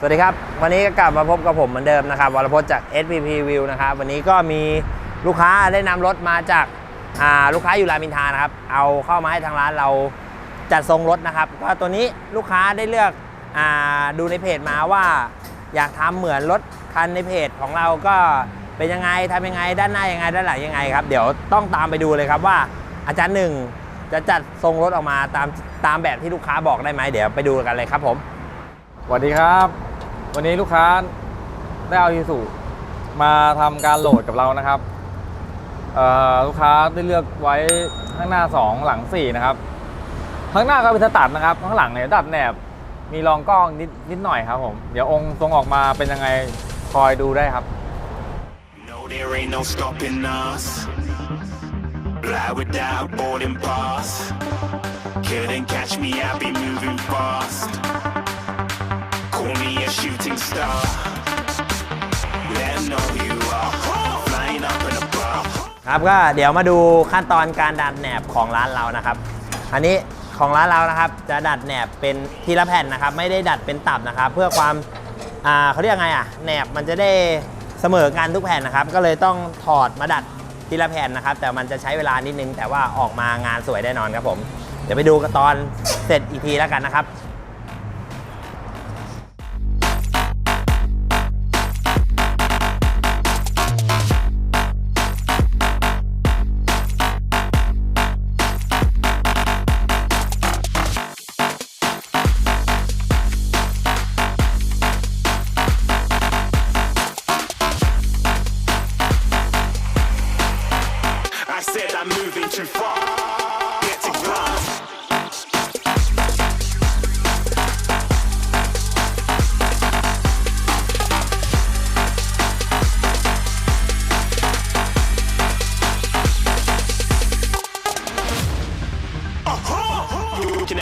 สวัสดีครับ วันนี้ก็กลับมาพบกับผมเหมือนเดิมนะครับวรพจน์จาก SPP View นะครับ วันนี้ก็มีลูกค้าได้นำรถมาจากาลูกค้าอยู่รามอินทานะครับ เอาเข้ามาให้ทางร้านเราจัดทรงรถนะครับ ก็ตัวนี้ลูกค้าได้เลือกอดูในเพจมาว่า อยากทำเหมือนรถคันในเพจของเราก็เป็นยังไงทำยังไง ด้านหน้ายังไง ด้านหลังยังไงครับ เดี๋ยวต้องตามไปดูเลยครับว่าอาจารย์หนึ่งจะจัดทรงรถออกมาตามตามแบบที่ลูกค้าบอกได้ไหมเดี๋ยวไปดูกันเลยครับผมสวัสดีครับ วันนี้ลูกค้าได้เอายูสุมาทำการโหลดกับเรานะครับลูกค้าได้เลือกไว้ข้างหน้า 2 หลัง 4 นะครับ ข้างหน้าก็เป็นสตัดนะครับ ข้างหลังเนี่ยดัดแหนบมีรองกล้องนิดนิดหน่อยครับผมเดี๋ยวองค์ทรงออกมาเป็นยังไงคอยดูได้ครับ No, there ain't no stopping us. Fly without boarding pass. Couldn't catch me, I be moving fast. Shooting star. Let 'em know who you are. Flying up in a bar. ครับก็เดี๋ยวมาดูขั้นตอนการดัดแหนบของร้านเรานะครับ อันนี้ของร้านเรานะครับ จะดัดแหนบเป็นทีละแผ่นนะครับ ไม่ได้ดัดเป็นตับนะครับ เพื่อความอ่าเขาเรียกไงอะแหนบมันจะได้เสมอกันทุกแผ่นนะครับ ก็เลยต้องถอดมาดัดทีละแผ่นนะครับ แต่มันจะใช้เวลานิดนึง แต่ว่าออกมางานสวยแน่นอนครับผม เดี๋ยวไปดูกันตอนเสร็จอีกทีแล้วกันนะครับ I'm moving too far.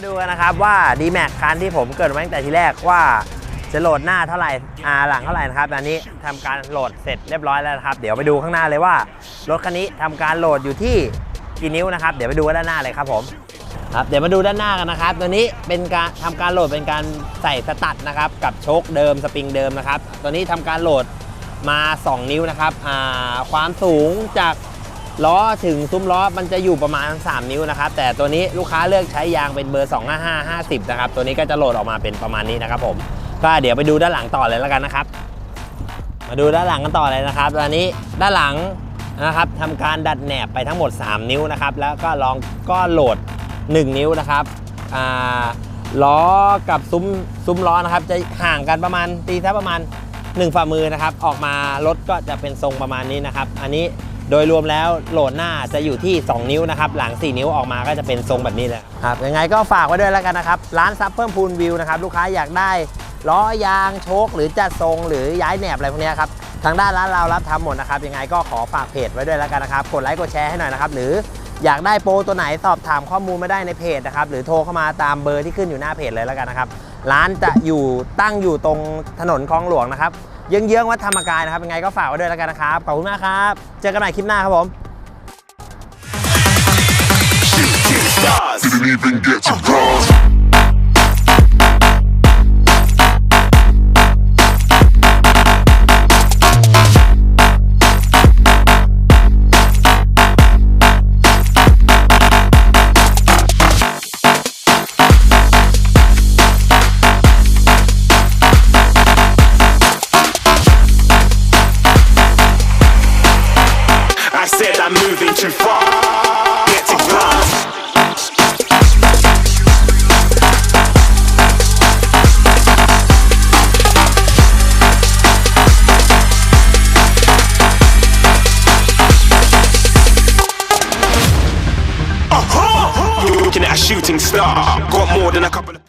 มาดูกันนะครับว่า d m a x คันที่ผมเกิดไว้ตั้งแต่ทีแรกว่าจะโหลดหน้าเท่าไหร่อาหลังเท่าไหร่นะครับอันนี้ทำการโหลดเสร็จเรียบร้อยแล้วนะครับ เดี๋ยวไปดูข้างหน้าเลยว่ารถคันนี้ทำการโหลดอยู่ที่กี่นิ้วนะครับ เดี๋ยวไปดูกันด้านหน้าเลยครับผมครับเดี๋ยวมาดูด้านหน้ากันนะครับ ตัวนี้เป็นการทำการโหลดเป็นการใส่สตัดนะครับกับโชคเดิมสปริงเดิมนะครับ ตัวนี้ทำการโหลดมา 2 นิ้วนะครับความสูงจาก ล้อถึงซุ้มล้อมันจะอยู่ประมาณ 3 นิ้วนะครับ แต่ตัวนี้ลูกค้าเลือกใช้ยางเป็นเบอร์ 255 50 นะครับ ตัวนี้ก็จะโหลดออกมาเป็นประมาณนี้นะครับผม ก็เดี๋ยวไปดูด้านหลังต่อเลยแล้วกันนะครับ มาดูด้านหลังกันต่อเลยนะครับตอนนี้ด้านหลังนะครับทำการดัดแหนบไปทั้งหมด 3 นิ้วนะครับ แล้วก็ลองก็โหลด 1 นิ้วนะครับอ่าล้อกับซุ้มซุ้มล้อนะครับ จะห่างกันประมาณตีซะประมาณ 1 ฝ่ามือนะครับ ออกมารถก็จะเป็นทรงประมาณนี้นะครับ อันนี้ โดยรวมแล้วโหลดหน้าจะอยู่ที่ 2 นิ้วนะครับ หลัง 4 นิ้วออกมาก็จะเป็นทรงแบบนี้เลยครับยังไงก็ฝากไว้ด้วยแล้วกันนะครับ ร้านซับเพิ่มพูนวิวนะครับ ลูกค้าอยากได้ล้อยางโชค หรือจัดทรงหรือย้ายแหนบอะไรพวกนี้ครับ ทางด้านร้านเรารับทำหมดนะครับ ยังไงก็ขอฝากเพจไว้ด้วยแล้วกันนะครับ กดไลค์กดแชร์ให้หน่อยนะครับ หรืออยากได้โปรตัวไหนสอบถามข้อมูลมาได้ในเพจนะครับ หรือโทรเข้ามาตามเบอร์ที่ขึ้นอยู่หน้าเพจเลยแล้วกันนะครับ ร้านจะอยู่ตั้งอยู่ตรงถนนคลองหลวงนะครับ เยื้องๆวัดธรรมกายนะครับยังไงก็ฝากไว้ด้วยแล้วกันนะครับ ขอบคุณมากครับ เจอกันใหม่คลิปหน้าครับผม didn't even get to cross. Shooting star. Got more than a couple of